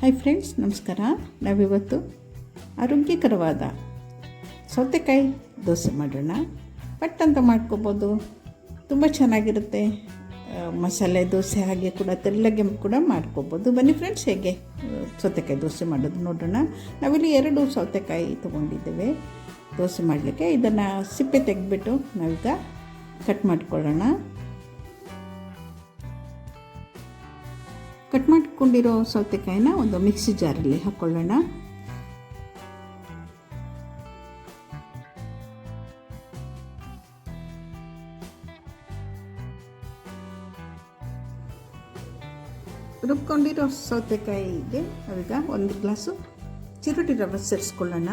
Hi friends ನಮಸ್ಕಾರ. ನಾವಿವತ್ತು ಆರೋಗ್ಯಕರವಾದ ಸೌತೆಕಾಯಿ ದೋಸೆ ಮಾಡೋಣ. ಪಟ್ ಅಂತ ಮಾಡ್ಕೋಬೋದು. ತುಂಬ ಚೆನ್ನಾಗಿರುತ್ತೆ. ಮಸಾಲೆ ದೋಸೆ ಹಾಗೆ ಕೂಡ ತೆಳ್ಳಗೆ ಕೂಡ ಮಾಡ್ಕೋಬೋದು. ಬನ್ನಿ ಫ್ರೆಂಡ್ಸ್ ಹೇಗೆ ಸೌತೆಕಾಯಿ ದೋಸೆ ಮಾಡೋದು ನೋಡೋಣ. ನಾವಿಲ್ಲಿ ಎರಡು ಸೌತೆಕಾಯಿ ತೊಗೊಂಡಿದ್ದೇವೆ. ದೋಸೆ ಮಾಡಲಿಕ್ಕೆ ಇದನ್ನು ಸಿಪ್ಪೆ ತೆಗೆದ್ಬಿಟ್ಟು ನಾವೀಗ ಕಟ್ ಮಾಡ್ಕೊಳ್ಳೋಣ. ಕಟ್ ಮಾಡ್ಕೊಂಡಿರೋ ಸೌತೆಕಾಯಿನ ಒಂದು ಮಿಕ್ಸಿ ಜಾರಲ್ಲಿ ಹಾಕ್ಕೊಳ್ಳೋಣ ರುಬ್ಕೊಂಡಿರೋ ಸೌತೆಕಾಯಿಗೆ ಈಗ ಒಂದು ಗ್ಲಾಸು ಚಿರುಟಿ ರವೆ ಸೇರಿಸ್ಕೊಳ್ಳೋಣ.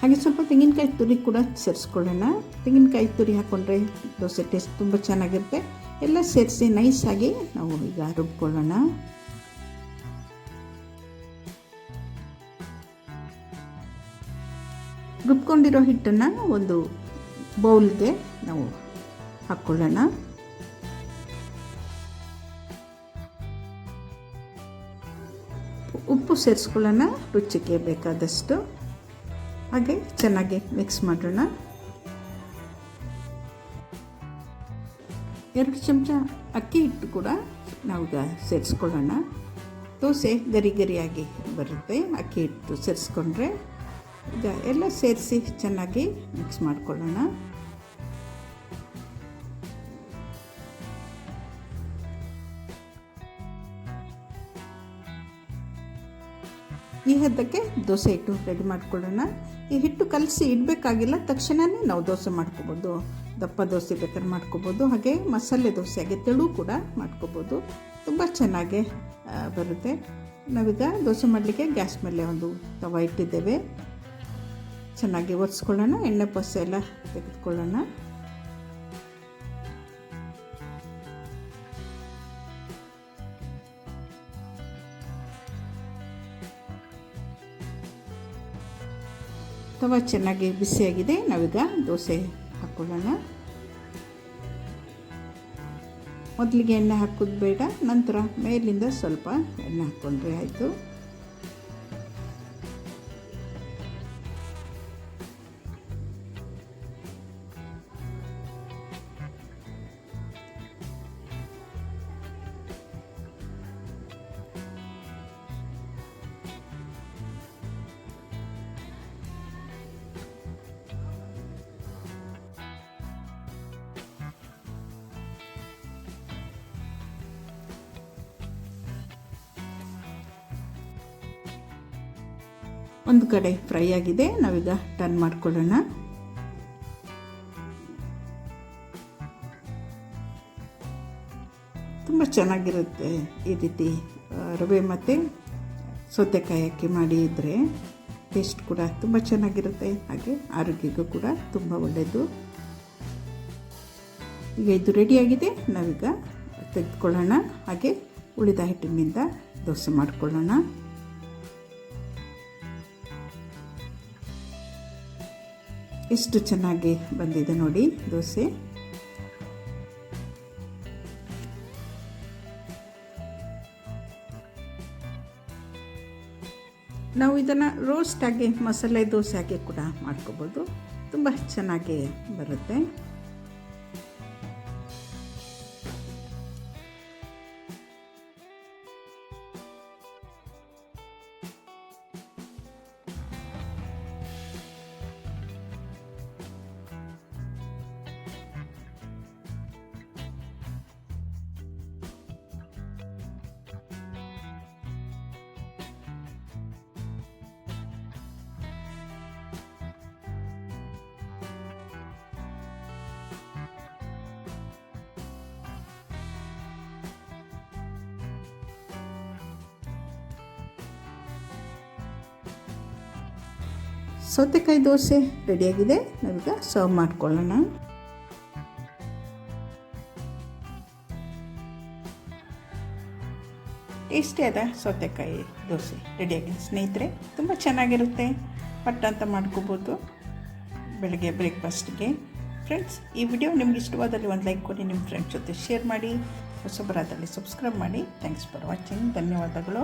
ಹಾಗೆ ಸ್ವಲ್ಪ ತೆಂಗಿನಕಾಯಿ ತುರಿ ಕೂಡ ಸೇರಿಸ್ಕೊಳ್ಳೋಣ. ತೆಂಗಿನಕಾಯಿ ತುರಿ ಹಾಕ್ಕೊಂಡ್ರೆ ದೋಸೆ ಟೇಸ್ಟ್ ತುಂಬ ಚೆನ್ನಾಗಿರುತ್ತೆ. ಎಲ್ಲ ಸೇರಿಸಿ ನೈಸಾಗಿ ನಾವು ಈಗ ರುಬ್ಕೊಳ್ಳೋಣ. ರುಬ್ಕೊಂಡಿರೋ ಹಿಟ್ಟನ್ನು ಒಂದು ಬೌಲ್ಗೆ ನಾವು ಹಾಕ್ಕೊಳ್ಳೋಣ ಉಪ್ಪು ಸೇರಿಸ್ಕೊಳ್ಳೋಣ, ರುಚಿಗೆ ಬೇಕಾದಷ್ಟು. ಹಾಗೆ ಚೆನ್ನಾಗಿ ಮಿಕ್ಸ್ ಮಾಡೋಣ. ಎರಡು ಚಮಚ ಅಕ್ಕಿ ಹಿಟ್ಟು ಕೂಡ ನಾವು ಸೇರಿಸ್ಕೊಳ್ಳೋಣ. ದೋಸೆ ಗರಿ ಗರಿಯಾಗಿ ಬರುತ್ತೆ, ಅಕ್ಕಿ ಹಿಟ್ಟು ಸೇರಿಸ್ಕೊಂಡ್ರೆ. ಈಗ ಎಲ್ಲ ಸೇರಿಸಿ ಚೆನ್ನಾಗಿ ಮಿಕ್ಸ್ ಮಾಡ್ಕೊಳ್ಳೋಣ. ಈ ಹದ್ದಕ್ಕೆ ದೋಸೆ ಹಿಟ್ಟು ರೆಡಿ ಮಾಡ್ಕೊಳ್ಳೋಣ. ಈ ಹಿಟ್ಟು ಕಲಸಿ ಇಡಬೇಕಾಗಿಲ್ಲ ತಕ್ಷಣವೇ ನಾವು ದೋಸೆ ಮಾಡ್ಕೋಬೋದು. ದಪ್ಪ ದೋಸೆ ಬೇಕಾದ್ರೆ ಮಾಡ್ಕೋಬೋದು, ಹಾಗೆ ಮಸಾಲೆ ದೋಸೆ, ಹಾಗೆ ತೆಳು ಕೂಡ ಮಾಡ್ಕೋಬೋದು. ತುಂಬ ಚೆನ್ನಾಗೆ ಬರುತ್ತೆ. ನಾವೀಗ ದೋಸೆ ಮಾಡಲಿಕ್ಕೆ ಗ್ಯಾಸ್ ಮೇಲೆ ಒಂದು ತವ ಇಟ್ಟಿದ್ದೇವೆ. ಚೆನ್ನಾಗಿ ಒರೆಸ್ಕೊಳ್ಳೋಣ, ಎಣ್ಣೆ ಪಸೆ ಎಲ್ಲ ತೆಗೆದುಕೊಳ್ಳೋಣ. ತವ ಚೆನ್ನಾಗಿ ಬಿಸಿಯಾಗಿದೆ, ನಾವೀಗ ದೋಸೆ ಹಾಕ್ಕೊಳ್ಳೋಣ ಮೊದಲಿಗೆ ಎಣ್ಣೆ ಹಾಕೋದು ಬೇಡ, ನಂತರ ಮೇಲಿಂದ ಸ್ವಲ್ಪ ಎಣ್ಣೆ ಹಾಕ್ಕೊಂಡ್ರೆ ಆಯಿತು. ಒಂದು ಕಡೆ ಫ್ರೈ ಆಗಿದೆ, ನಾವೀಗ ಟರ್ನ್ ಮಾಡ್ಕೊಳ್ಳೋಣ. ತುಂಬ ಚೆನ್ನಾಗಿರುತ್ತೆ ಈ ರೀತಿ ರವೆ ಮತ್ತು ಸೌತೆಕಾಯಿ ಹಾಕಿ ಮಾಡಿದರೆ ಟೇಸ್ಟ್ ಕೂಡ ತುಂಬ ಚೆನ್ನಾಗಿರುತ್ತೆ, ಹಾಗೆ ಆರೋಗ್ಯಕ್ಕೂ ಕೂಡ ತುಂಬ ಒಳ್ಳೆಯದು ಈಗ ಇದು ರೆಡಿಯಾಗಿದೆ ನಾವೀಗ ತೆಗೆದುಕೊಳ್ಳೋಣ, ಹಾಗೆ ಉಳಿದ ಹಿಟ್ಟಿನಿಂದ ದೋಸೆ ಮಾಡಿಕೊಳ್ಳೋಣ. ಎಷ್ಟು ಚೆನ್ನಾಗಿ ಬಂದಿದೆ ನೋಡಿ ದೋಸೆ. ನಾವು ಇದನ್ನು ರೋಸ್ಟಾಗಿ ಮಸಾಲೆ ದೋಸೆ ಆಗಿ ಕೂಡ ಮಾಡ್ಕೋಬೋದು. ತುಂಬ ಚೆನ್ನಾಗಿ ಬರುತ್ತೆ. ಸೌತೆಕಾಯಿ ದೋಸೆ ರೆಡಿಯಾಗಿದೆ ನಾವೀಗ ಸರ್ವ್ ಮಾಡ್ಕೊಳ್ಳೋಣ. ಅದ ಸೌತೆಕಾಯಿ ದೋಸೆ ರೆಡಿಯಾಗಿದೆ ಸ್ನೇಹಿತರೆ, ತುಂಬ ಚೆನ್ನಾಗಿರುತ್ತೆ. ಪಟ್ಟ ಅಂತ ಮಾಡ್ಕೋಬೋದು ಬೆಳಗ್ಗೆ ಬ್ರೇಕ್ಫಾಸ್ಟ್ಗೆ ಫ್ರೆಂಡ್ಸ್ ಈ ವಿಡಿಯೋ ನಿಮ್ಗೆ ಇಷ್ಟವಾದಲ್ಲಿ ಒಂದು ಲೈಕ್ ಕೊಡಿ, ನಿಮ್ಮ ಫ್ರೆಂಡ್ಸ್ ಜೊತೆ ಶೇರ್ ಮಾಡಿ, ಹೊಸಬರಾದಲ್ಲಿ ಸಬ್ಸ್ಕ್ರೈಬ್ ಮಾಡಿ. ಥ್ಯಾಂಕ್ಸ್ ಫಾರ್ ವಾಚಿಂಗ್ ಧನ್ಯವಾದಗಳು.